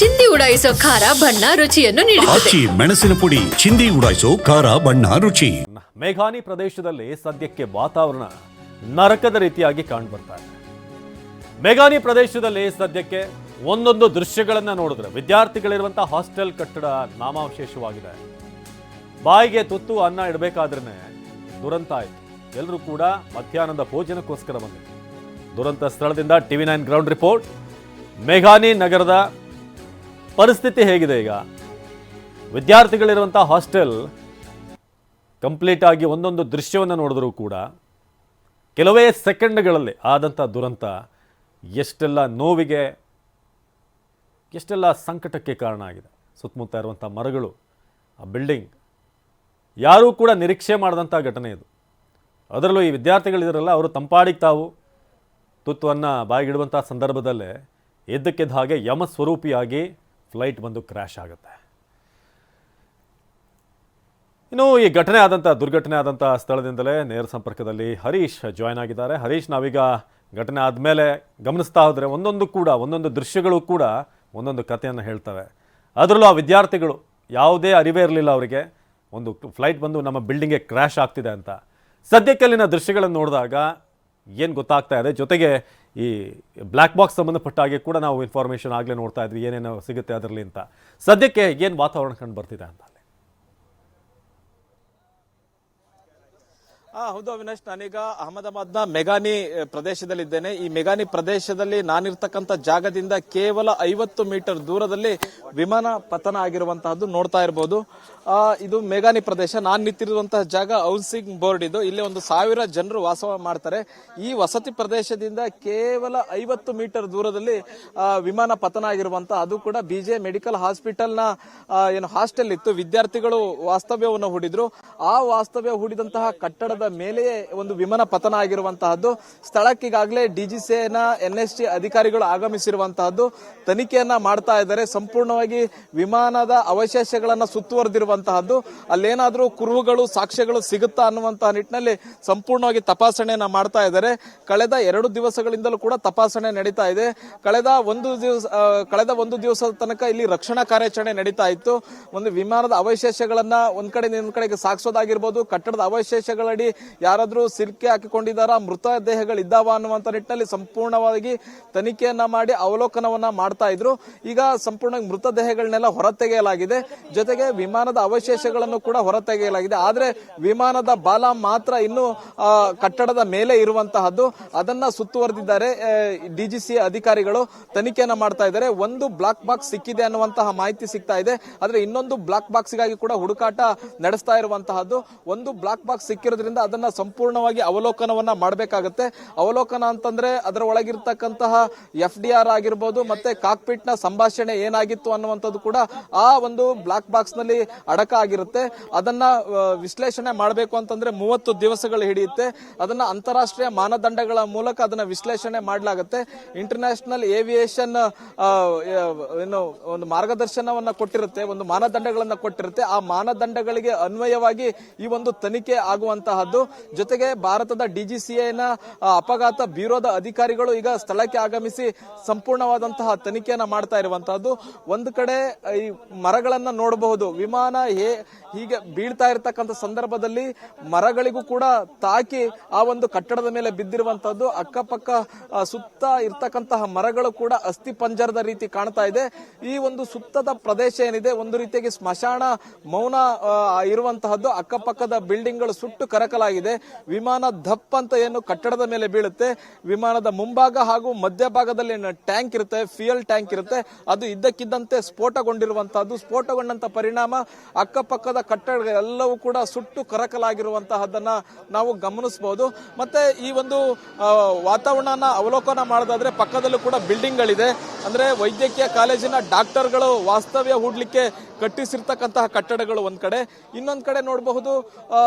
ಚಿಂದಿ ಉಡಾಯಿಸೋ ಖಾರ ಬಣ್ಣ ರುಚಿಯನ್ನು ನೀಡುತ್ತದೆ. ಆಚಿ ಮೆಣಸಿನ ಪುಡಿ ಚಿಂದಿ ಉಡಾಯಿಸೋ ಖಾರ ಬಣ್ಣ ರುಚಿ. ಮೇಘಾನಿ ಪ್ರದೇಶದಲ್ಲಿ ಸದ್ಯಕ್ಕೆ ವಾತಾವರಣ ನರಕದ ರೀತಿಯಾಗಿ ಕಾಣ್ಬರ್ತಾ ಇದೆ. ಮೇಘಾನಿ ಪ್ರದೇಶದಲ್ಲಿ ಸದ್ಯಕ್ಕೆ ಒಂದೊಂದು ದೃಶ್ಯಗಳನ್ನು ನೋಡಿದ್ರೆ ವಿದ್ಯಾರ್ಥಿಗಳಿರುವಂತಹ ಹಾಸ್ಟೆಲ್ ಕಟ್ಟಡ ನಾಮಾವಶೇಷವಾಗಿದೆ. ಬಾಯಿಗೆ ತುತ್ತು ಅನ್ನ ಇಡಬೇಕಾದ್ರೆ ದುರಂತ ಆಯಿತು. ಎಲ್ಲರೂ ಕೂಡ ಮಧ್ಯಾಹ್ನದ ಭೋಜನಕ್ಕೋಸ್ಕರ ಬಂದಿದೆ ದುರಂತ ಸ್ಥಳದಿಂದ ಟಿವಿ ನೈನ್ ಗ್ರೌಂಡ್ ರಿಪೋರ್ಟ್. ಮೇಘಾನಿ ನಗರದ ಪರಿಸ್ಥಿತಿ ಹೇಗಿದೆ ಈಗ? ವಿದ್ಯಾರ್ಥಿಗಳಿರುವಂಥ ಹಾಸ್ಟೆಲ್ ಕಂಪ್ಲೀಟ್ ಆಗಿ ಒಂದೊಂದು ದೃಶ್ಯವನ್ನು ನೋಡಿದ್ರೂ ಕೂಡ ಕೆಲವೇ ಸೆಕೆಂಡ್ಗಳಲ್ಲಿ ಆದಂಥ ದುರಂತ ಎಷ್ಟೆಲ್ಲ ನೋವಿಗೆ, ಎಷ್ಟೆಲ್ಲ ಸಂಕಟಕ್ಕೆ ಕಾರಣ ಆಗಿದೆ. ಸುತ್ತಮುತ್ತ ಇರುವಂಥ ಮರಗಳು, ಆ ಬಿಲ್ಡಿಂಗ್, ಯಾರೂ ಕೂಡ ನಿರೀಕ್ಷೆ ಮಾಡಿದಂಥ ಘಟನೆ ಇದು. ಅದರಲ್ಲೂ ಈ ವಿದ್ಯಾರ್ಥಿಗಳಿದಾರಲ್ಲ ಅವರು ತಂಪಾಡಿಗೆ ತಾವು ತುತ್ತುವನ್ನು ಬಾಯಿಗಿಡುವಂಥ ಸಂದರ್ಭದಲ್ಲೇ ಎದ್ದಕ್ಕೆದ್ದ ಹಾಗೆ ಯಮ ಸ್ವರೂಪಿಯಾಗಿ ಫ್ಲೈಟ್ ಬಂದು ಕ್ರ್ಯಾಶ್ ಆಗುತ್ತೆ. ಇನ್ನು ಈ ಘಟನೆ ಆದಂಥ ದುರ್ಘಟನೆ ಆದಂಥ ಸ್ಥಳದಿಂದಲೇ ನೇರ ಸಂಪರ್ಕದಲ್ಲಿ ಹರೀಶ್ ಜಾಯ್ನ್ ಆಗಿದ್ದಾರೆ. ಹರೀಶ್, ನಾವೀಗ ಘಟನೆ ಆದಮೇಲೆ ಗಮನಿಸ್ತಾ ಹೋದರೆ ಒಂದೊಂದು ಕೂಡ, ಒಂದೊಂದು ದೃಶ್ಯಗಳು ಕೂಡ ಒಂದೊಂದು ಕಥೆಯನ್ನು ಹೇಳ್ತವೆ. ಅದರಲ್ಲೂ ಆ ವಿದ್ಯಾರ್ಥಿಗಳು ಯಾವುದೇ ಅರಿವೇ ಇರಲಿಲ್ಲ ಅವರಿಗೆ. ಒಂದು ಫ್ಲೈಟ್ ಬಂದು ನಮ್ಮ ಬಿಲ್ಡಿಂಗ್ಗೆ ಕ್ರ್ಯಾಶ್ ಆಗ್ತಿದೆ ಅಂತ. ಸದ್ಯಕ್ಕೆ ಅಲ್ಲಿನ ದೃಶ್ಯಗಳನ್ನು ನೋಡಿದಾಗ ಏನು ಗೊತ್ತಾಗ್ತಾ ಇದೆ? ಜೊತೆಗೆ ಈ ಬ್ಲ್ಯಾಕ್ ಬಾಕ್ಸ್ ಸಂಬಂಧಪಟ್ಟ ಹಾಗೆ ಕೂಡ ನಾವು ಇನ್ಫಾರ್ಮೇಷನ್ ಆಗಲೇ ನೋಡ್ತಾ ಇದ್ವಿ, ಏನೇನೋ ಸಿಗುತ್ತೆ ಅದರಲ್ಲಿ ಅಂತ. ಸದ್ಯಕ್ಕೆ ಏನು ವಾತಾವರಣ ಕಂಡು ಬರ್ತಿದೆ ಅಂತ ಹಾ ಹೌದು ಅವಿನಾಶ್, ನಾನೀಗ ಅಹಮದಾಬಾದ್ನ ಮೆಗಾನಿ ಪ್ರದೇಶದಲ್ಲಿದ್ದೇನೆ. ಈ ಮೆಗಾನಿ ಪ್ರದೇಶದಲ್ಲಿ ನಾನಿರ್ತಕ್ಕಂಥ ಜಾಗದಿಂದ ಕೇವಲ ಐವತ್ತು ಮೀಟರ್ ದೂರದಲ್ಲಿ ವಿಮಾನ ಪತನ ಆಗಿರುವಂತಹದ್ದು ನೋಡ್ತಾ ಇರಬಹುದು ಇದು ಮೇಘಾನಿ ಪ್ರದೇಶ. ನಾನು ನಿಂತಿರುವಂತಹ ಜಾಗ ಹೌಸಿಂಗ್ ಬೋರ್ಡ್ ಇದು. ಇಲ್ಲಿ ಒಂದು ಸಾವಿರ ಜನರು ವಾಸ ಮಾಡ್ತಾರೆ. ಈ ವಸತಿ ಪ್ರದೇಶದಿಂದ ಕೇವಲ ಐವತ್ತು ಮೀಟರ್ ದೂರದಲ್ಲಿ ವಿಮಾನ ಪತನ ಆಗಿರುವಂತಹ ಅದು ಕೂಡ ಬಿಜೆ ಮೆಡಿಕಲ್ ಹಾಸ್ಪಿಟಲ್ನ ಆ, ಏನು ಹಾಸ್ಟೆಲ್ ಇತ್ತು. ವಿದ್ಯಾರ್ಥಿಗಳು ವಾಸ್ತವ್ಯವನ್ನು ಹೂಡಿದ್ರು. ಆ ವಾಸ್ತವ್ಯ ಹೂಡಿದಂತಹ ಕಟ್ಟಡದ ಮೇಲೆಯೇ ಒಂದು ವಿಮಾನ ಪತನ ಆಗಿರುವಂತಹದ್ದು. ಸ್ಥಳಕ್ಕೀಗಾಗಲೇ ಡಿಜಿಸಿಎನ ಎನ್ ಎಸ್ ಟಿ ಅಧಿಕಾರಿಗಳು ಆಗಮಿಸಿರುವಂತಹದ್ದು. ತನಿಖೆಯನ್ನ ಮಾಡ್ತಾ ಇದ್ದಾರೆ. ಸಂಪೂರ್ಣವಾಗಿ ವಿಮಾನದ ಅವಶೇಷಗಳನ್ನ ಸುತ್ತುವರೆದಿರುವಂತಹದ್ದು ಅಲ್ಲೇನಾದರೂ ಕುರುಹುಗಳು, ಸಾಕ್ಷ್ಯಗಳು ಸಿಗುತ್ತಾ ಅನ್ನುವಂತಹ ನಿಟ್ಟಿನಲ್ಲಿ ಸಂಪೂರ್ಣವಾಗಿ ತಪಾಸಣೆಯನ್ನ ಮಾಡ್ತಾ ಇದ್ದಾರೆ. ಕಳೆದ ಎರಡು ದಿವಸಗಳಿಂದಲೂ ಕೂಡ ತಪಾಸಣೆ ನಡೀತಾ ಇದೆ. ಕಳೆದ ಒಂದು ದಿವಸ ಕಳೆದ ಒಂದು ದಿವಸದ ತನಕ ಇಲ್ಲಿ ರಕ್ಷಣಾ ಕಾರ್ಯಾಚರಣೆ ನಡೀತಾ ಇತ್ತು. ಒಂದು ವಿಮಾನದ ಅವಶೇಷಗಳನ್ನ ಒಂದ್ ಕಡೆ ಇನ್ನೊಂದ್ ಕಡೆಗೆ ಸಾಗಿಸೋದಾಗಿರ್ಬೋದು, ಕಟ್ಟಡದ ಅವಶೇಷಗಳಡಿ ಯಾರಾದ್ರೂ ಸಿಲ್ಕೆ ಹಾಕಿಕೊಂಡಿದ್ದಾರಾ ಮೃತ ದೇಹಗಳಿದ್ದಾವ ಅನ್ನುವಂತ ನಿಟ್ಟಿನಲ್ಲಿ ಸಂಪೂರ್ಣವಾಗಿ ತನಿಖೆಯನ್ನ ಮಾಡಿ ಅವಲೋಕನವನ್ನ ಮಾಡ್ತಾ ಇದ್ರು. ಈಗ ಸಂಪೂರ್ಣ ಮೃತದೇಹಗಳನ್ನೆಲ್ಲ ಹೊರತೆಗೆಯಲಾಗಿದೆ. ಜೊತೆಗೆ ವಿಮಾನದ ಅವಶೇಷಗಳನ್ನು ಕೂಡ ಹೊರತೆಗೆಯಲಾಗಿದೆ. ಆದರೆ ವಿಮಾನದ ಬಾಲ ಮಾತ್ರ ಇನ್ನು ಕಟ್ಟಡದ ಮೇಲೆ ಇರುವಂತಹದ್ದು. ಅದನ್ನ ಸುತ್ತುವರೆದಿದ್ದಾರೆ ಡಿಜಿಸಿ ಅಧಿಕಾರಿಗಳು. ತನಿಖೆಯನ್ನು ಮಾಡ್ತಾ ಇದ್ದಾರೆ. ಒಂದು ಬ್ಲಾಕ್ ಬಾಕ್ಸ್ ಸಿಕ್ಕಿದೆ ಅನ್ನುವಂತಹ ಮಾಹಿತಿ ಸಿಗ್ತಾ ಇದೆ. ಆದ್ರೆ ಇನ್ನೊಂದು ಬ್ಲಾಕ್ ಬಾಕ್ಸ್ಗಾಗಿ ಕೂಡ ಹುಡುಕಾಟ ನಡೆಸ್ತಾ ಇರುವಂತಹದ್ದು. ಒಂದು ಬ್ಲಾಕ್ ಬಾಕ್ಸ್ ಸಿಕ್ಕಿರೋದ್ರಿಂದ ಅದನ್ನ ಸಂಪೂರ್ಣವಾಗಿ ಅವಲೋಕನವನ್ನ ಮಾಡಬೇಕಾಗುತ್ತೆ. ಅವಲೋಕನ ಅಂತಂದ್ರೆ ಅದರ ಒಳಗಿರ್ತಕ್ಕಂತಹ ಎಫ್ ಡಿ ಆರ್ ಆಗಿರ್ಬೋದು, ಮತ್ತೆ ಕಾಕ್ಪಿಟ್ನ ಸಂಭಾಷಣೆ ಏನಾಗಿತ್ತು ಅನ್ನುವಂಥದ್ದು ಕೂಡ ಆ ಒಂದು ಬ್ಲಾಕ್ ಬಾಕ್ಸ್ನಲ್ಲಿ ಅಡಕ ಆಗಿರುತ್ತೆ. ಅದನ್ನ ವಿಶ್ಲೇಷಣೆ ಮಾಡಬೇಕು ಅಂತಂದ್ರೆ ಮೂವತ್ತು ದಿವಸಗಳು ಹಿಡಿಯುತ್ತೆ. ಅದನ್ನ ಅಂತಾರಾಷ್ಟ್ರೀಯ ಮಾನದಂಡಗಳ ಮೂಲಕ ಅದನ್ನ ವಿಶ್ಲೇಷಣೆ ಮಾಡಲಾಗುತ್ತೆ. ಇಂಟರ್ನ್ಯಾಷನಲ್ ಏವಿಯೇಷನ್ ಏನು, ಒಂದು ಮಾರ್ಗದರ್ಶನವನ್ನ ಕೊಟ್ಟಿರುತ್ತೆ, ಒಂದು ಮಾನದಂಡಗಳನ್ನ ಕೊಟ್ಟಿರುತ್ತೆ. ಆ ಮಾನದಂಡಗಳಿಗೆ ಅನ್ವಯವಾಗಿ ಈ ಒಂದು ತನಿಖೆ ಆಗುವಂತಹದ್ದು. ಜೊತೆಗೆ ಭಾರತದ ಡಿಜಿಸಿಎನ ಅಪಘಾತ ಬ್ಯೂರೋದ ಅಧಿಕಾರಿಗಳು ಈಗ ಸ್ಥಳಕ್ಕೆ ಆಗಮಿಸಿ ಸಂಪೂರ್ಣವಾದಂತಹ ತನಿಖೆಯನ್ನ ಮಾಡ್ತಾ ಇರುವಂತಹದ್ದು. ಒಂದು ಕಡೆ ಈ ಮರಗಳನ್ನ ನೋಡಬಹುದು. ವಿಮಾನ ಹೇ ಹೀಗೆ ಬೀಳ್ತಾ ಇರತಕ್ಕಂಥ ಸಂದರ್ಭದಲ್ಲಿ ಮರಗಳಿಗೂ ಕೂಡ ತಾಕಿ ಆ ಒಂದು ಕಟ್ಟಡದ ಮೇಲೆ ಬಿದ್ದಿರುವಂತಹದ್ದು, ಅಕ್ಕಪಕ್ಕ ಸುತ್ತ ಇರ್ತಕ್ಕಂತಹ ಮರಗಳು ಕೂಡ ಅಸ್ಥಿ ಪಂಜರದ ರೀತಿ ಕಾಣ್ತಾ ಇದೆ. ಈ ಒಂದು ಸುತ್ತದ ಪ್ರದೇಶ ಏನಿದೆ, ಒಂದು ರೀತಿಯಾಗಿ ಸ್ಮಶಾನ ಮೌನ ಇರುವಂತಹದ್ದು, ಅಕ್ಕಪಕ್ಕದ ಬಿಲ್ಡಿಂಗ್ಗಳು ಸುಟ್ಟು ಕರಕಲಾಗಿದೆ. ವಿಮಾನ ದಪ್ಪ ಅಂತ ಏನು ಕಟ್ಟಡದ ಮೇಲೆ ಬೀಳುತ್ತೆ. ವಿಮಾನದ ಮುಂಭಾಗ ಹಾಗೂ ಮಧ್ಯಭಾಗದಲ್ಲಿ ಟ್ಯಾಂಕ್ ಇರುತ್ತೆ, ಫ್ಯೂಯಲ್ ಟ್ಯಾಂಕ್ ಇರುತ್ತೆ. ಅದು ಇದ್ದಕ್ಕಿದ್ದಂತೆ ಸ್ಫೋಟಗೊಂಡಿರುವಂತಹದ್ದು. ಸ್ಫೋಟಗೊಂಡಂತ ಪರಿಣಾಮ ಅಕ್ಕಪಕ್ಕದ ಕಟ್ಟಡಗಳೆಲ್ಲವೂ ಕೂಡ ಸುಟ್ಟು ಕರಕಲಾಗಿರುವಂತಹದ್ದನ್ನ ನಾವು ಗಮನಿಸಬಹುದು ಮತ್ತೆ ಈ ಒಂದು ವಾತಾವರಣನ ಅವಲೋಕನ ಮಾಡೋದಾದ್ರೆ ಪಕ್ಕದಲ್ಲೂ ಕೂಡ ಬಿಲ್ಡಿಂಗ್ ಗಳಿದೆ ಅಂದ್ರೆ ವೈದ್ಯಕೀಯ ಕಾಲೇಜಿನ ಡಾಕ್ಟರ್ಗಳು ವಾಸ್ತವ್ಯ ಹೂಡ್ಲಿಕ್ಕೆ ಕಟ್ಟಿಸಿರ್ತಕ್ಕಂತಹ ಕಟ್ಟಡಗಳು ಒಂದ್ ಕಡೆ. ಇನ್ನೊಂದ್ ಕಡೆ ನೋಡಬಹುದು ಆ,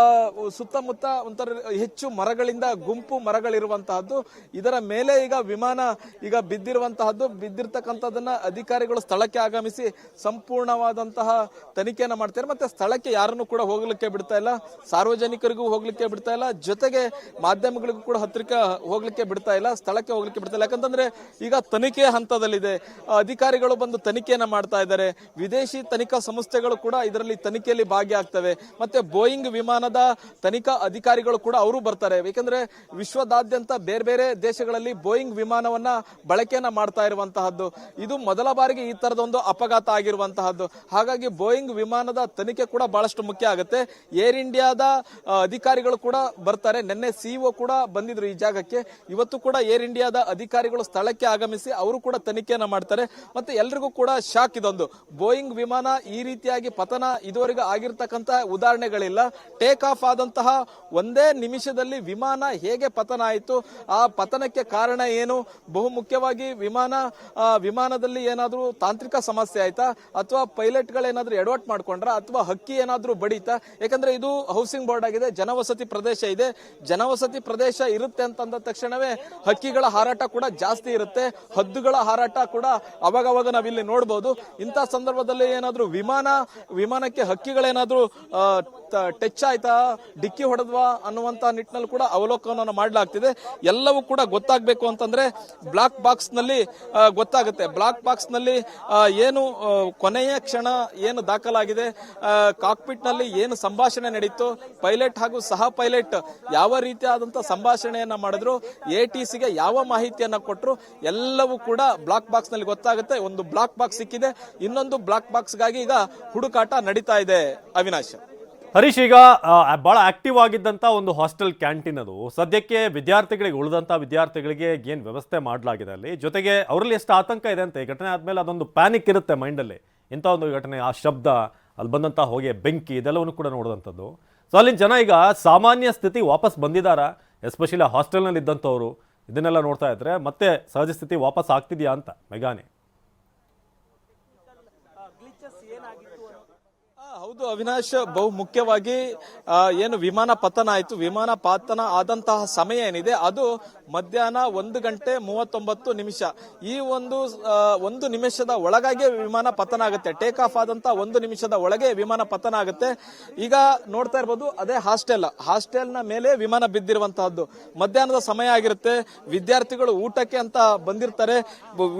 ಸುತ್ತಮುತ್ತ ಒಂಥರ ಹೆಚ್ಚು ಮರಗಳಿಂದ ಗುಂಪು ಮರಗಳಿರುವಂತಹದ್ದು. ಇದರ ಮೇಲೆ ಈಗ ವಿಮಾನ ಈಗ ಬಿದ್ದಿರುವಂತಹದ್ದು. ಬಿದ್ದಿರ್ತಕ್ಕಂಥದ್ದನ್ನ ಅಧಿಕಾರಿಗಳು ಸ್ಥಳಕ್ಕೆ ಆಗಮಿಸಿ ಸಂಪೂರ್ಣವಾದಂತಹ ತನಿಖೆಯನ್ನ ಮಾಡ್ತಾರೆ. ಮತ್ತೆ ಸ್ಥಳಕ್ಕೆ ಯಾರನ್ನು ಕೂಡ ಹೋಗ್ಲಿಕ್ಕೆ ಬಿಡ್ತಾ ಇಲ್ಲ. ಸಾರ್ವಜನಿಕರಿಗೂ ಹೋಗ್ಲಿಕ್ಕೆ ಬಿಡ್ತಾ ಇಲ್ಲ. ಜೊತೆಗೆ ಮಾಧ್ಯಮಗಳಿಗೂ ಕೂಡ ಹತ್ತಿರಕ್ಕೆ ಹೋಗ್ಲಿಕ್ಕೆ ಬಿಡ್ತಾ ಇಲ್ಲ. ಸ್ಥಳಕ್ಕೆ ಹೋಗ್ಲಿಕ್ಕೆ ಬಿಡ್ತಾ ಇಲ್ಲ. ಯಾಕಂತಂದ್ರೆ ಈಗ ತನಿಖೆ ಹಂತದಲ್ಲಿದೆ. ಅಧಿಕಾರಿಗಳು ಬಂದು ತನಿಖೆಯನ್ನ ಮಾಡ್ತಾ ಇದ್ದಾರೆ. ವಿದೇಶಿ ತನಿಖಾ ಸಂಸ್ಥೆಗಳು ಕೂಡ ಇದರಲ್ಲಿ ತನಿಖೆಯಲ್ಲಿ ಭಾಗಿಯಾಗ್ತವೆ. ಮತ್ತೆ ಬೋಯಿಂಗ್ ವಿಮಾನದ ತನಿಖಾ ಅಧಿಕಾರಿಗಳು ಕೂಡ ಅವರು ಬರ್ತಾರೆ. ಯಾಕಂದ್ರೆ ವಿಶ್ವದಾದ್ಯಂತ ಬೇರೆ ಬೇರೆ ದೇಶಗಳಲ್ಲಿ ಬೋಯಿಂಗ್ ವಿಮಾನವನ್ನ ಬಳಕೆಯನ್ನ ಮಾಡ್ತಾ ಇರುವಂತಹದ್ದು. ಇದು ಮೊದಲ ಬಾರಿಗೆ ಈ ತರದ ಒಂದು ಅಪಘಾತ ಆಗಿರುವಂತಹದ್ದು. ಹಾಗಾಗಿ ಬೋಯಿಂಗ್ ವಿಮಾನದ ತನಿಖೆ ಕೂಡ ಬಹಳಷ್ಟು ಮುಖ್ಯ ಆಗುತ್ತೆ. ಏರ್ ಇಂಡಿಯಾದ ಅಧಿಕಾರಿಗಳು ಕೂಡ ಬರ್ತಾರೆ. ನಿನ್ನೆ ಸಿಇಒ ಕೂಡ ಬಂದಿದ್ರು ಈ ಜಾಗಕ್ಕೆ. ಇವತ್ತು ಕೂಡ ಏರ್ ಇಂಡಿಯಾದ ಅಧಿಕಾರಿಗಳು ಸ್ಥಳಕ್ಕೆ ಆಗಮಿಸಿ ಅವರು ಕೂಡ ತನಿಖೆಯನ್ನು ಮಾಡ್ತಾರೆ. ಮತ್ತೆ ಎಲ್ರಿಗೂ ಕೂಡ ಶಾಕ್ ಇದೊಂದು. ಬೋಯಿಂಗ್ ವಿಮಾನ ಈ ರೀತಿಯಾಗಿ ಪತನ ಇದುವರೆಗೂ ಆಗಿರ್ತಕ್ಕಂತಹ ಉದಾಹರಣೆಗಳಿಲ್ಲ. ಟೇಕ್ ಆಫ್ ಆದಂತಹ ಒಂದೇ ನಿಮಿಷದಲ್ಲಿ ವಿಮಾನ ಹೇಗೆ ಪತನ ಆಯಿತು? ಆ ಪತನಕ್ಕೆ ಕಾರಣ ಏನು? ಬಹು ಮುಖ್ಯವಾಗಿ ವಿಮಾನ ವಿಮಾನದಲ್ಲಿ ಏನಾದರೂ ತಾಂತ್ರಿಕ ಸಮಸ್ಯೆ ಆಯ್ತಾ? ಅಥವಾ ಪೈಲಟ್ಗಳೇನಾದ್ರೂ ಎಡವಟ್ ಮಾಡ್ಕೊಂಡ್ರ? ಅಥವಾ ಹಕ್ಕಿ ಏನಾದ್ರೂ ಬಡೀತಾ ಯಾಕಂದ್ರೆ ಇದು ಹೌಸಿಂಗ್ ಬೋರ್ಡ್ ಆಗಿದೆ, ಜನವಸತಿ ಪ್ರದೇಶ ಇದೆ. ಜನವಸತಿ ಪ್ರದೇಶ ಇರುತ್ತೆ ಅಂತಂದ ತಕ್ಷಣವೇ ಹಕ್ಕಿಗಳ ಹಾರಾಟ ಕೂಡ ಜಾಸ್ತಿ ಇರುತ್ತೆ. ಹದ್ದುಗಳ ಹಾರಾಟ ಕೂಡ ಅವಾಗವಾಗ ನಾವಿಲ್ಲಿ ನೋಡ್ಬೋದು. ಇಂಥ ಸಂದರ್ಭದಲ್ಲಿ ಏನಾದರೂ ವಿಮಾನ, ವಿಮಾನಕ್ಕೆ ಹಕ್ಕಿಗಳೇನಾದ್ರೂ ಟಚ್ ಆಯ್ತಾ, ಡಿಕ್ಕಿ ಹೊಡೆದ್ವಾ ಅನ್ನುವಂತ ನಿಟ್ಟಿನಲ್ಲಿ ಕೂಡ ಅವಲೋಕನವನ್ನು ಮಾಡಲಾಗ್ತಿದೆ. ಎಲ್ಲವೂ ಕೂಡ ಗೊತ್ತಾಗಬೇಕು ಅಂತಂದ್ರೆ ಬ್ಲಾಕ್ ಬಾಕ್ಸ್ನಲ್ಲಿ ಗೊತ್ತಾಗುತ್ತೆ. ಬ್ಲಾಕ್ ಬಾಕ್ಸ್ನಲ್ಲಿ ಏನು ಕೊನೆಯ ಕ್ಷಣ ಏನು ದಾಖಲಾಗಿದೆ ಕಾಕ್ಪಿಟ್ನಲ್ಲಿ ಏನು ಸಂಭಾಷಣೆ ನಡೀತು, ಪೈಲಟ್ ಹಾಗೂ ಸಹ ಪೈಲಟ್ ಯಾವ ರೀತಿಯಾದಂತಹ ಸಂಭಾಷಣೆಯನ್ನ ಮಾಡಿದ್ರು, ಎ ಟಿ ಸಿಗೆ ಯಾವ ಮಾಹಿತಿಯನ್ನ ಕೊಟ್ಟರು ಎಲ್ಲವೂ ಕೂಡ ಬ್ಲಾಕ್ ಬಾಕ್ಸ್ನಲ್ಲಿ ಗೊತ್ತಾಗುತ್ತೆ. ಒಂದು ಬ್ಲಾಕ್ ಬಾಕ್ಸ್ ಸಿಕ್ಕಿದೆ, ಇನ್ನೊಂದು ಬ್ಲಾಕ್ ಬಾಕ್ಸ್ಗಾಗಿ ಈಗ ಹುಡುಕಾಟ ನಡೀತಾ ಇದೆ, ಅವಿನಾಶ್. ಹರೀಶ್, ಈಗ ಭಾಳ ಆಕ್ಟಿವ್ ಆಗಿದ್ದಂಥ ಒಂದು ಹಾಸ್ಟೆಲ್ ಕ್ಯಾಂಟೀನ್ ಅದು. ಸದ್ಯಕ್ಕೆ ವಿದ್ಯಾರ್ಥಿಗಳಿಗೆ ಉಳಿದಂಥ ವಿದ್ಯಾರ್ಥಿಗಳಿಗೆ ಏನು ವ್ಯವಸ್ಥೆ ಮಾಡಲಾಗಿದೆ ಅಲ್ಲಿ? ಜೊತೆಗೆ ಅವರಲ್ಲಿ ಎಷ್ಟು ಆತಂಕ ಇದೆ ಅಂತ, ಈ ಘಟನೆ ಆದಮೇಲೆ ಅದೊಂದು ಪ್ಯಾನಿಕ್ ಇರುತ್ತೆ ಮೈಂಡಲ್ಲಿ ಇಂಥ ಒಂದು ಘಟನೆ, ಆ ಶಬ್ದ, ಅಲ್ಲಿ ಬಂದಂಥ ಹೊಗೆ ಬೆಂಕಿ, ಇದೆಲ್ಲವನ್ನು ಕೂಡ ನೋಡಿದಂಥದ್ದು. ಸೊ ಅಲ್ಲಿನ ಜನ ಈಗ ಸಾಮಾನ್ಯ ಸ್ಥಿತಿ ವಾಪಸ್ ಬಂದಿದ್ದಾರಾ? ಎಸ್ಪೆಷಲಿ ಹಾಸ್ಟೆಲ್ನಲ್ಲಿ ಇದ್ದಂಥವ್ರು ಇದನ್ನೆಲ್ಲ ನೋಡ್ತಾ ಇದ್ರೆ ಮತ್ತೆ ಸಹಜ ಸ್ಥಿತಿ ವಾಪಸ್ ಆಗ್ತಿದೆಯಾ ಅಂತ, ಮೆಗಾನೆ ಆ, ಹೌದು ಅವಿನಾಶ್, ಬಹು ಮುಖ್ಯವಾಗಿ ಏನು ವಿಮಾನ ಪತನ ಆಯಿತು. ವಿಮಾನ ಪತನ ಆದಂತಹ ಸಮಯ ಏನಿದೆ, ಅದು ಮಧ್ಯಾಹ್ನ ಒಂದು ಗಂಟೆ ಮೂವತ್ತೊಂಬತ್ತು ನಿಮಿಷ. ಈ ಒಂದು ಒಂದು ನಿಮಿಷದ ಒಳಗಾಗಿ ವಿಮಾನ ಪತನ ಆಗುತ್ತೆ. ಟೇಕ್ ಆಫ್ ಆದಂತಹ ಒಂದು ನಿಮಿಷದ ಒಳಗೆ ವಿಮಾನ ಪತನ ಆಗುತ್ತೆ. ಈಗ ನೋಡ್ತಾ ಇರ್ಬೋದು, ಅದೇ ಹಾಸ್ಟೆಲ್. ಹಾಸ್ಟೆಲ್ನ ಮೇಲೆ ವಿಮಾನ ಬಿದ್ದಿರುವಂತಹದ್ದು. ಮಧ್ಯಾಹ್ನದ ಸಮಯ ಆಗಿರುತ್ತೆ. ವಿದ್ಯಾರ್ಥಿಗಳು ಊಟಕ್ಕೆ ಅಂತ ಬಂದಿರ್ತಾರೆ.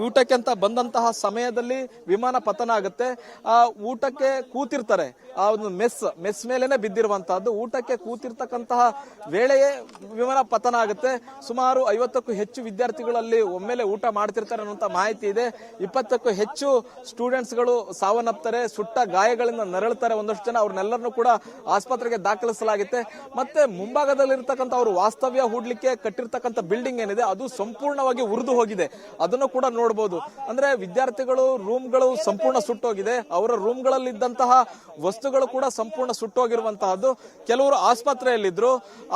ಊಟಕ್ಕೆ ಅಂತ ಬಂದಂತಹ ಸಮಯದಲ್ಲಿ ವಿಮಾನ ಪತನ ಆಗುತ್ತೆ. ಆ, ಊಟಕ್ಕೆ ಕೂತಿರ್ತಾರೆ. ಆ ಒಂದು ಮೆಸ್ ಮೆಸ್ ಮೇಲೆನೆ ಬಿದ್ದಿರುವಂತಹದ್ದು. ಊಟಕ್ಕೆ ಕೂತಿರ್ತಕ್ಕಂತಹ ವೇಳೆಯೇ ವಿಮಾನ ಪತನ ಆಗುತ್ತೆ. ಸುಮಾರು ಐವತ್ತಕ್ಕೂ ಹೆಚ್ಚು ವಿದ್ಯಾರ್ಥಿಗಳಲ್ಲಿ ಒಮ್ಮೆಲೆ ಊಟ ಮಾಡ್ತಿರ್ತಾರೆ ಅನ್ನುವಂತ ಮಾಹಿತಿ ಇದೆ. ಇಪ್ಪತ್ತಕ್ಕೂ ಹೆಚ್ಚು ಸ್ಟೂಡೆಂಟ್ಸ್ಗಳು ಸಾವನ್ನಪ್ತಾರೆ. ಸುಟ್ಟ ಗಾಯಗಳಿಂದ ನರಳುತ್ತಾರೆ ಒಂದಷ್ಟು ಜನ. ಅವ್ರನ್ನೆಲ್ಲರನ್ನೂ ಕೂಡ ಆಸ್ಪತ್ರೆಗೆ ದಾಖಲಿಸಲಾಗುತ್ತೆ. ಮತ್ತೆ ಮುಂಭಾಗದಲ್ಲಿರ್ತಕ್ಕಂಥ ಅವರು ವಾಸ್ತವ್ಯ ಹೂಡ್ಲಿಕ್ಕೆ ಕಟ್ಟಿರ್ತಕ್ಕಂಥ ಬಿಲ್ಡಿಂಗ್ ಏನಿದೆ, ಅದು ಸಂಪೂರ್ಣವಾಗಿ ಉರಿದು ಹೋಗಿದೆ. ಅದನ್ನು ಕೂಡ ನೋಡಬಹುದು ಅಂದ್ರೆ ವಿದ್ಯಾರ್ಥಿಗಳು ರೂಮ್ಗಳು ಸಂಪೂರ್ಣ ಸುಟ್ಟೋಗಿದೆ. ಅವರ ರೂಮ್ಗಳಲ್ಲಿದ್ದಂತಹ ವಸ್ತುಗಳು ಕೂಡ ಸಂಪೂರ್ಣ ಸುಟ್ಟೋಗಿರುವಂತಹದ್ದು. ಕೆಲವರು ಆಸ್ಪತ್ರೆಯಲ್ಲಿದ್ರು.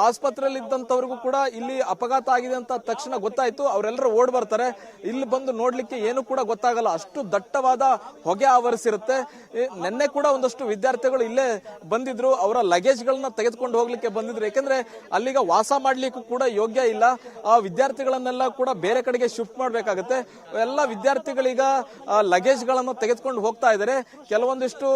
ಆಸ್ಪತ್ರೆಯಲ್ಲಿದ್ದಂಥವ್ರಿಗೂ ಕೂಡ ಇಲ್ಲಿ ಅಪಘಾತ ಆಗಿದೆ ಅಂತ ತಕ್ಷಣ ಗೊತ್ತಾಯ್ತು. ಅವರೆಲ್ಲರೂ ಓಡ್ ಬರ್ತಾರೆ. ಇಲ್ಲಿ ಬಂದು ನೋಡ್ಲಿಕ್ಕೆ ಏನು ಕೂಡ ಗೊತ್ತಾಗಲ್ಲ. ಅಷ್ಟು ದಟ್ಟವಾದ ಹೊಗೆ ಆವರಿಸಿರುತ್ತೆ. ನಿನ್ನೆ ಕೂಡ ಒಂದಷ್ಟು ವಿದ್ಯಾರ್ಥಿಗಳು ಇಲ್ಲೇ ಬಂದಿದ್ರು. ಅವರ ಲಗೇಜ್ ಗಳನ್ನ ತೆಗೆದುಕೊಂಡು ಹೋಗ್ಲಿಕ್ಕೆ ಬಂದಿದ್ರು. ಯಾಕಂದ್ರೆ ಅಲ್ಲಿಗ ವಾಸ ಮಾಡ್ಲಿಕ್ಕೂ ಕೂಡ ಯೋಗ್ಯ ಇಲ್ಲ. ಆ ವಿದ್ಯಾರ್ಥಿಗಳನ್ನೆಲ್ಲ ಕೂಡ ಬೇರೆ ಕಡೆಗೆ ಶಿಫ್ಟ್ ಮಾಡ್ಬೇಕಾಗತ್ತೆ. ಎಲ್ಲ ವಿದ್ಯಾರ್ಥಿಗಳೀಗ ಲಗೇಜ್ಗಳನ್ನು ತೆಗೆದುಕೊಂಡು ಹೋಗ್ತಾ ಇದ್ದಾರೆ. ಕೆಲವೊಂದಿಷ್ಟು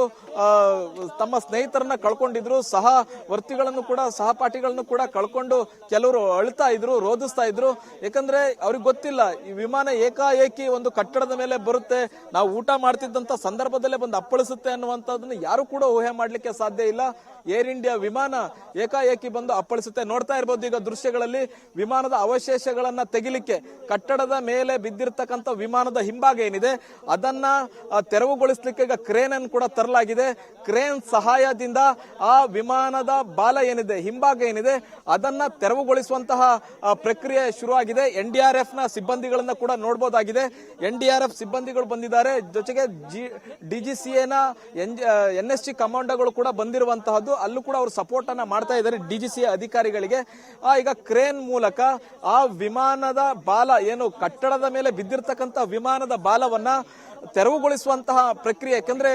ತಮ್ಮ ಸ್ನೇಹಿತರನ್ನ ಕಳ್ಕೊಂಡಿದ್ರು, ಸಹ ವರ್ತಿಗಳನ್ನು ಕೂಡ ಸಹಪಾಠಿಗಳನ್ನು ಕೂಡ ಕಳ್ಕೊಂಡು ಕೆಲವರು ಅಳ್ತಾ ಇದ್ರು, ರೋಧಿಸ್ತಾ ಇದ್ರು. ಯಾಕಂದ್ರೆ ಅವ್ರಿಗೆ ಗೊತ್ತಿಲ್ಲ, ಈ ವಿಮಾನ ಏಕಾಏಕಿ ಒಂದು ಕಟ್ಟಡದ ಮೇಲೆ ಬರುತ್ತೆ, ನಾವು ಊಟ ಮಾಡ್ತಿದ್ದಂತ ಸಂದರ್ಭದಲ್ಲೇ ಬಂದು ಅಪ್ಪಳಿಸುತ್ತೆ ಅನ್ನುವಂಥದ್ದನ್ನು ಯಾರು ಕೂಡ ಊಹೆ ಮಾಡ್ಲಿಕ್ಕೆ ಸಾಧ್ಯ ಇಲ್ಲ. ಏರ್ ಇಂಡಿಯಾ ವಿಮಾನ ಏಕಾಏಕಿ ಬಂದು ಅಪ್ಪಳಿಸುತ್ತೆ. ನೋಡ್ತಾ ಇರ್ಬೋದು ಈಗ ದೃಶ್ಯಗಳಲ್ಲಿ ವಿಮಾನದ ಅವಶೇಷಗಳನ್ನ ತೆಗಿಲಿಕ್ಕೆ. ಕಟ್ಟಡದ ಮೇಲೆ ಬಿದ್ದಿರ್ತಕ್ಕಂಥ ವಿಮಾನದ ಹಿಂಭಾಗ ಏನಿದೆ, ಅದನ್ನ ತೆರವುಗೊಳಿಸಲಿಕ್ಕೆ ಈಗ ಕ್ರೇನ್ ಅನ್ನು ಕೂಡ ತರಲಾಗಿದೆ. ಕ್ರೇನ್ ಸಹಾಯದಿಂದ ಆ ವಿಮಾನದ ಬಾಲ ಏನಿದೆ, ಹಿಂಭಾಗ ಏನಿದೆ, ಅದನ್ನ ತೆರವುಗೊಳಿಸುವಂತಹ ಪ್ರಕ್ರಿಯೆ ಶುರುವಾಗಿದೆ. ಎನ್ ಡಿ ಆರ್ ಎಫ್ನ ಸಿಬ್ಬಂದಿಗಳನ್ನ ಕೂಡ ನೋಡಬಹುದಾಗಿದೆ ಎನ್ ಡಿ ಆರ್ ಎಫ್ ಸಿಬ್ಬಂದಿಗಳು ಬಂದಿದ್ದಾರೆ. ಜೊತೆಗೆ ಜಿ ಡಿಜಿಸಿಎನ ಎನ್ ಎಸ್ ಜಿ ಕಮಾಂಡೋಗಳು ಕೂಡ ಬಂದಿರುವಂತಹದ್ದು ಅಲ್ಲೂ ಕೂಡ ಅವರು ಸಪೋರ್ಟ್ ಅನ್ನ ಮಾಡ್ತಾ ಇದ್ದಾರೆ ಡಿಜಿಸಿ ಅಧಿಕಾರಿಗಳಿಗೆ. ಈಗ ಕ್ರೇನ್ ಮೂಲಕ ಆ ವಿಮಾನದ ಬಾಲ, ಏನು ಕಟ್ಟಡದ ಮೇಲೆ ಬಿದ್ದಿರ್ತಕ್ಕಂಥ ವಿಮಾನದ ಬಾಲವನ್ನ ತೆರವುಗೊಳಿಸುವಂತಹ ಪ್ರಕ್ರಿಯೆ, ಯಾಕಂದ್ರೆ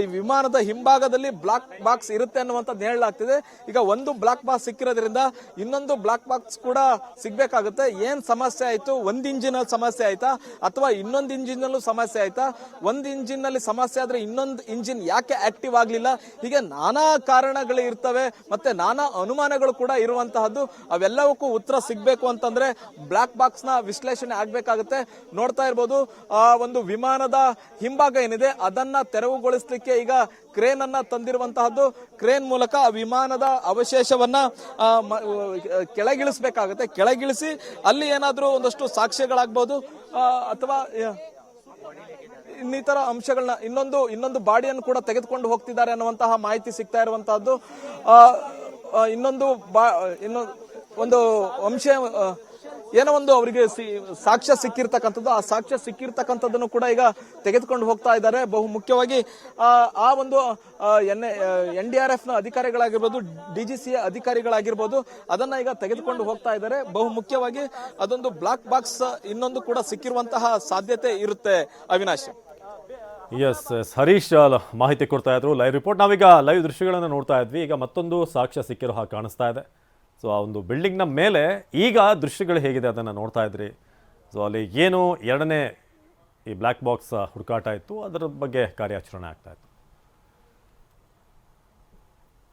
ಈ ವಿಮಾನದ ಹಿಂಭಾಗದಲ್ಲಿ ಬ್ಲಾಕ್ ಬಾಕ್ಸ್ ಇರುತ್ತೆ ಅನ್ನುವಂಥದ್ದು ಹೇಳಲಾಗ್ತಿದೆ. ಈಗ ಒಂದು ಬ್ಲಾಕ್ ಬಾಕ್ಸ್ ಸಿಕ್ಕಿರೋದ್ರಿಂದ ಇನ್ನೊಂದು ಬ್ಲಾಕ್ ಬಾಕ್ಸ್ ಕೂಡ ಸಿಗ್ಬೇಕಾಗುತ್ತೆ. ಏನ್ ಸಮಸ್ಯೆ ಆಯ್ತು? ಒಂದ್ ಇಂಜಿನ್ ಸಮಸ್ಯೆ ಆಯ್ತಾ? ಅಥವಾ ಇನ್ನೊಂದು ಇಂಜಿನ್ ಅಲ್ಲೂ ಸಮಸ್ಯೆ ಆಯ್ತಾ? ಒಂದ್ ಇಂಜಿನ್ನಲ್ಲಿ ಸಮಸ್ಯೆ ಆದ್ರೆ ಇನ್ನೊಂದು ಇಂಜಿನ್ ಯಾಕೆ ಆಕ್ಟಿವ್ ಆಗ್ಲಿಲ್ಲ? ಹೀಗೆ ನಾನಾ ಕಾರಣಗಳು ಇರ್ತವೆ, ಮತ್ತೆ ನಾನಾ ಅನುಮಾನಗಳು ಕೂಡ ಇರುವಂತಹದ್ದು. ಅವೆಲ್ಲವಕ್ಕೂ ಉತ್ತರ ಸಿಗ್ಬೇಕು ಅಂತಂದ್ರೆ ಬ್ಲಾಕ್ ಬಾಕ್ಸ್ನ ವಿಶ್ಲೇಷಣೆ ಆಗ್ಬೇಕಾಗುತ್ತೆ. ನೋಡ್ತಾ ಇರ್ಬೋದು, ಆ ಒಂದು ವಿಮಾನದ ಹಿಂಭಾಗ ಏನಿದೆ, ಅದನ್ನ ತೆರವುಗೊಳಿಸಲಿಕ್ಕೆ ಈಗ ಕ್ರೇನ್ ಅನ್ನ ತಂದಿರುವಂತಹದ್ದು. ಕ್ರೇನ್ ಮೂಲಕ ವಿಮಾನದ ಅವಶೇಷವನ್ನ ಕೆಳಗಿಳಿಸಬೇಕಾಗುತ್ತೆ. ಕೆಳಗಿಳಿಸಿ ಅಲ್ಲಿ ಏನಾದರೂ ಒಂದಷ್ಟು ಸಾಕ್ಷ್ಯಗಳಾಗ್ಬೋದು ಅಥವಾ ಇನ್ನಿತರ ಅಂಶಗಳನ್ನ, ಇನ್ನೊಂದು ಇನ್ನೊಂದು ಬಾಡಿಯನ್ನು ಕೂಡ ತೆಗೆದುಕೊಂಡು ಹೋಗ್ತಿದ್ದಾರೆ ಅನ್ನುವಂತಹ ಮಾಹಿತಿ ಸಿಗ್ತಾ ಇರುವಂತಹದ್ದು. ಇನ್ನೊಂದು ಬಾ ಇನ್ನೊಂದು ಒಂದು ಅಂಶ ಏನೋ ಒಂದು ಅವರಿಗೆ ಸಾಕ್ಷ್ಯ ಸಿಕ್ಕಿರ್ತಕ್ಕಂಥದ್ದು. ಆ ಸಾಕ್ಷ್ಯ ಸಿಕ್ಕಿರ್ತಕ್ಕಂಥದ್ದನ್ನು ಕೂಡ ಈಗ ತೆಗೆದುಕೊಂಡು ಹೋಗ್ತಾ ಇದ್ದಾರೆ. ಬಹು ಮುಖ್ಯವಾಗಿ ಆ, ಒಂದು ಎನ್ ಎನ್ ಡಿ ಆರ್ ಎಫ್ನ ಅಧಿಕಾರಿಗಳಾಗಿರ್ಬೋದು ಡಿ ಜಿ ಸಿ ಅಧಿಕಾರಿಗಳಾಗಿರ್ಬೋದು ಅದನ್ನ ಈಗ ತೆಗೆದುಕೊಂಡು ಹೋಗ್ತಾ ಇದ್ದಾರೆ. ಬಹು ಮುಖ್ಯವಾಗಿ ಅದೊಂದು ಬ್ಲಾಕ್ ಬಾಕ್ಸ್ ಇನ್ನೊಂದು ಕೂಡ ಸಿಕ್ಕಿರುವಂತಹ ಸಾಧ್ಯತೆ ಇರುತ್ತೆ ಅವಿನಾಶ್. ಎಸ್ ಎಸ್ ಹರೀಶ್ ಮಾಹಿತಿ ಕೊಡ್ತಾ ಇದ್ರು. ಲೈವ್ ರಿಪೋರ್ಟ್ ನಾವೀಗ ಲೈವ್ ದೃಶ್ಯಗಳನ್ನು ನೋಡ್ತಾ ಇದ್ವಿ. ಈಗ ಮತ್ತೊಂದು ಸಾಕ್ಷ್ಯ ಸಿಕ್ಕಿರೋ ಹಾಗೆ ಕಾಣಿಸ್ತಾ ಇದೆ. ಸೊ ಆ ಒಂದು ಬಿಲ್ಡಿಂಗ್ನ ಮೇಲೆ ಈಗ ದೃಶ್ಯಗಳು ಹೇಗಿದೆ ಅದನ್ನು ನೋಡ್ತಾ ಇದ್ರಿ. ಸೊ ಅಲ್ಲಿ ಏನು ಎರಡನೇ ಈ ಬ್ಲ್ಯಾಕ್ ಬಾಕ್ಸ್ ಹುಡುಕಾಟ ಇತ್ತು. ಅದರ ಬಗ್ಗೆ ಕಾರ್ಯಾಚರಣೆ ಆಗ್ತಾ ಇತ್ತು.